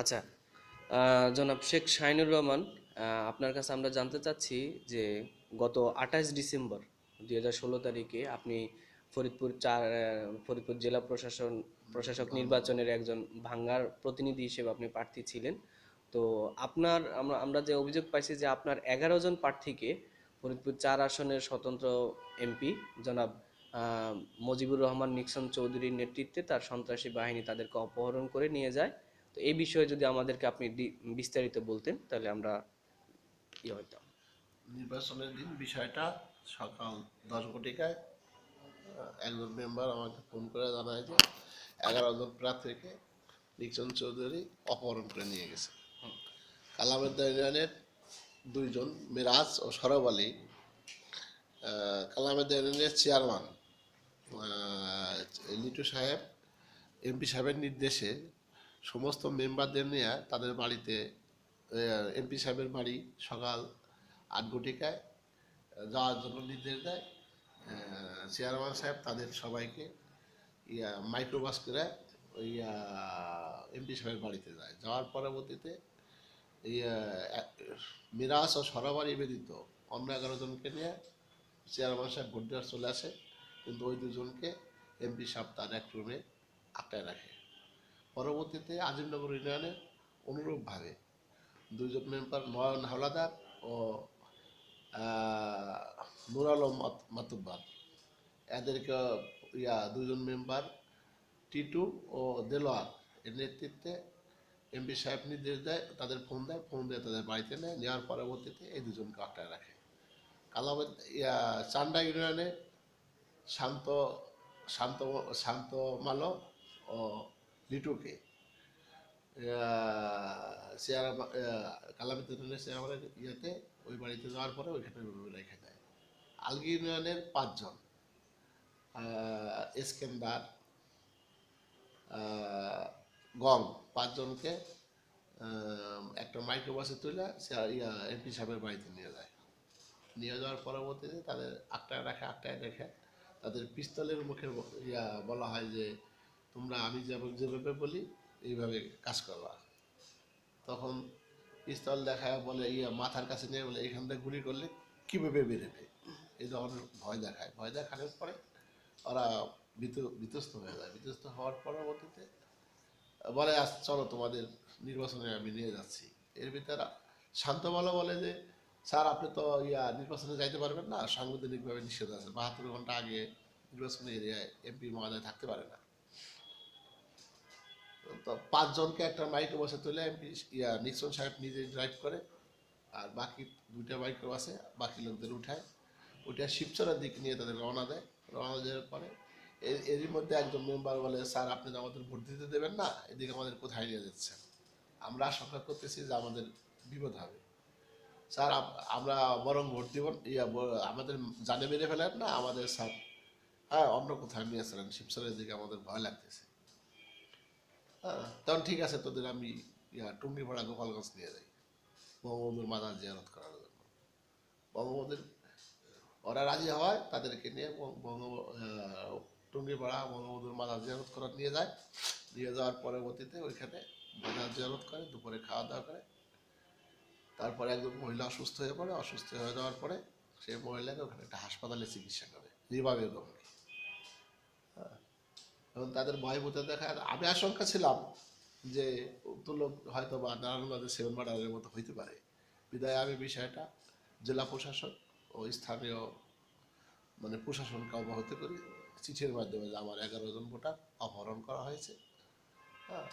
আচ্ছা জনাব শেখ শাহিনুর রহমান আপনার কাছে আমরা জানতে চাচ্ছি যে গত আঠাশ ডিসেম্বর দুই হাজার ষোলো তারিখে আপনি ফরিদপুর চার ফরিদপুর জেলা প্রশাসন, প্রশাসক নির্বাচনের একজন ভাঙ্গার প্রতিনিধি হিসেবে আপনি প্রার্থী ছিলেন। তো আপনার, আমরা আমরা যে অভিযোগ পাইছি যে আপনার এগারো জন প্রার্থীকে ফরিদপুর চার আসনের স্বতন্ত্র এমপি জনাব মজিবুর রহমান নিক্সন চৌধুরীর নেতৃত্বে তার সন্ত্রাসী বাহিনী তাদেরকে অপহরণ করে নিয়ে যায়। তো এই বিষয়ে যদি আমাদেরকে আপনি বিস্তারিত বলতেন, তাহলে আমরা ইয়ে হইতাম। নির্বাচনের দিন বিষয়টা সকাল দশ ঘটিকায় একজন মেম্বার আমাকে ফোন করে জানায় যে এগারো জন প্রার্থীকে নিক্সন চৌধুরী অপহরণ করে নিয়ে গেছে। কালামেদ্দা ইউনিয়নের দুইজন, মিরাজ ও সরব আলী। কালামেদ্দা ইউনিয়নের চেয়ারম্যান লিটু সাহেব এমপি সাহেবের নির্দেশে সমস্ত মেম্বারদের নিয়ে তাদের বাড়িতে এমপি সাহেবের বাড়ি সকাল আট ঘটিকায় যাওয়ার জন্য নির্দেশ দেয়। চেয়ারম্যান সাহেব তাদের সবাইকে, ইয়া, মাইক্রোবাস করে ওই এমপি সাহেবের বাড়িতে যায়। যাওয়ার পরবর্তীতে ইয়া মিরাজ ও সরাবারি ব্যতীত অন্য এগারো জনকে নিয়ে চেয়ারম্যান সাহেব ভোট দেওয়ার চলে আসে। কিন্তু ওই দুজনকে এমপি সাহেব তার এক রুমে আটকায় রাখে। পরবর্তীতে আজিমনগর ইউনিয়নের অনুরূপভাবে দুইজন মেম্বার নয়ন হাওলাদার ও নুর আলম মাতুব্বার। এদেরকে, ইয়া দুজন মেম্বার টিটু ও দেলোয়ার এর নেতৃত্বে এমপি সাহেব নির্দেশ দেয়, তাদের ফোন দেয়, ফোন দিয়ে তাদের বাড়িতে নেয়, নেওয়ার পরবর্তীতে এই দুজনকে আটকায় রাখে। কালাবাদ, ইয়া, চান্ডা ইউনিয়নে শান্ত শান্ত শান্ত মালো ও লিটুকে চেয়ার কালামিতে চেয়ারম্যানের ইয়েতে ওই বাড়িতে যাওয়ার পরে ওইখানে রেখে দেয়। আলগি ইউনিয়নের পাঁচজন এসকেন্দার গং পাঁচজনকে একটা মাইক্রোবাসে তুলে ইয়া, এমপি সাহেবের বাড়িতে নিয়ে যায়। নিয়ে যাওয়ার পরবর্তীতে তাদের আটটায় রাখে, আটটায় রেখে তাদের পিস্তলের মুখে ইয়া, বলা হয় যে তোমরা আমি যেভাবে বলি, এইভাবে কাজ করবা। তখন পিস্তল দেখায়, বলে, ইয়া, মাথার কাছে নিয়ে বলে এখান থেকে গুলি করলে কীভাবে বেরোবে? এই ধরনের ভয় দেখায়। ভয় দেখানোর পরে ওরা বিত বিতস্ত হয়ে যায়। বিতস্ত হওয়ার পরবর্তীতে বলে, আজ চলো, তোমাদের নির্বাচনে আমি নিয়ে যাচ্ছি। এর ভিতরে শান্ত শান্তমালা বলে যে, স্যার, আপনি তো, ইয়া, নির্বাচনে যাইতে পারবেন না। সাংবিধানিকভাবে নিষেধ আছে। বাহাত্তর ঘণ্টা আগে নির্বাচনী এরিয়ায় এমপি মহোদয় থাকতে পারে না। তো পাঁচজনকে একটা মাইক্রো বাসে তুলে ইয়া নিক্সন সাহেব নিজে ড্রাইভ করে, আর বাকি দুইটা মাইক্রো বাসে, বাকি লোকদের উঠায়। ওইটা শিবচরের দিক নিয়ে তাদের রওনা দেয়। রওনা দেওয়ার পরে এর এরই মধ্যে একজন মেম্বার বলে, স্যার, আপনি আমাদের ভোট দিতে দেবেন না, এদিকে আমাদের কোথায় নিয়ে যাচ্ছেন? আমরা আশঙ্কা করতেছি যে আমাদের বিপদ হবে। স্যার আমরা বরং ভোট দিব, ইয়া আমাদের জানে মেরে ফেলেন না, আমাদের স্যার হ্যাঁ অন্য কোথায় নিয়ে আসলেন, শিবচরের দিকে আমাদের ভয় লাগতেছে। তখন ঠিক আছে তোদের আমি ইয়া টুঙ্গিপাড়া গোপালগঞ্জ নিয়ে যাই। বঙ্গবন্ধুর মাদার জিয়ারত করার জন্য। বঙ্গবন্ধুর ওরা রাজি হয়, তাদেরকে নিয়ে বঙ্গ- টুঙ্গিপাড়া বঙ্গবন্ধুর মাদার জিয়ারত করার নিয়ে যায়। নিয়ে যাওয়ার পরবর্তীতে ওইখানে মাদার জিয়ারত করে, দুপুরে খাওয়া দাওয়া করে। তারপরে একজন মহিলা অসুস্থ হয়ে পড়ে, অসুস্থ হয়ে যাওয়ার পরে সেই মহিলাকে ওখানে একটা হাসপাতালে চিকিৎসা করে রিবা বেগমকে হ্যাঁ। এবং তাদের ভয় ভূতে দেখা আমি আশঙ্কা ছিলাম যে লোক হয়তো বা নারায়ণগঞ্জের সেভেন মার্ডারের মতো হইতে পারে। বিদায় আমি বিষয়টা জেলা প্রশাসক ও স্থানীয় মানে প্রশাসনকে অবহিত করি। চিঠির মাধ্যমে যে আমার এগারো জন ভোটার অপহরণ করা হয়েছে। হ্যাঁ।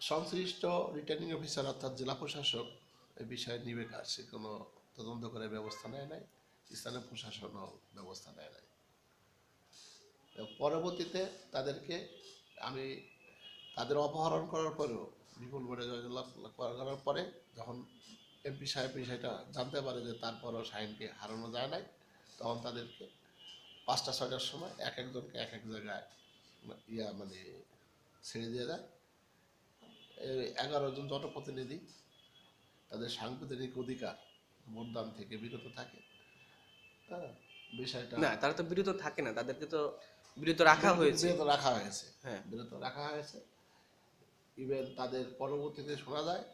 সংশ্লিষ্ট রিটার্নিং অফিসার অর্থাৎ জেলা প্রশাসক এ বিষয়ে নিবে কাজ সে কোনো তদন্ত করে ব্যবস্থা নেয় নাই। স্থানীয় প্রশাসনও ব্যবস্থা নেয় নাই। পরবর্তীতে তাদেরকে আমি তাদের অপহরণ করার পরেও বিপুল ভোটে জয়লাভ করার পরে যখন এমপি সাহেব বিষয়টা জানতে পারে যে তারপরও শাহিনকে হারানো যায় নাই, তখন তাদেরকে পাঁচটা, ছয়টার সময় এক একজনকে এক এক জায়গায় ইয়া মানে ছেড়ে দিয়ে এই এগারো জন জনপ্রতিনিধি তাদের সাংবিধানিক অধিকার ভোটদান থেকে বিরত থাকে। হ্যাঁ বিষয়টা না, তারা তো বিরত থাকে না, তাদেরকে তো বিরত রাখা হয়েছে। বিরত রাখা হয়েছে। হ্যাঁ। বিরত রাখা হয়েছে। ইভেন তাদের পরবর্তীতে শোনা যায়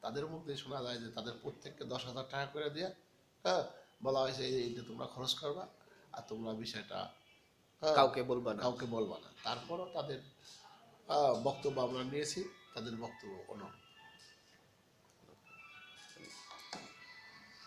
তাদের মধ্যে শোনা যায় যে তাদের প্রত্যেককে দশ হাজার টাকা করে দিয়ে হ্যাঁ বলা হয়েছে এই এইটা তোমরা খরচ করবা আর তোমরা বিষয়টা হ্যাঁ, কাউকে বলবা না। কাউকে বলবা না। তারপরও তাদের বক্তব্য আমরা নিয়েছি। তাদের বক্তব্য কোনো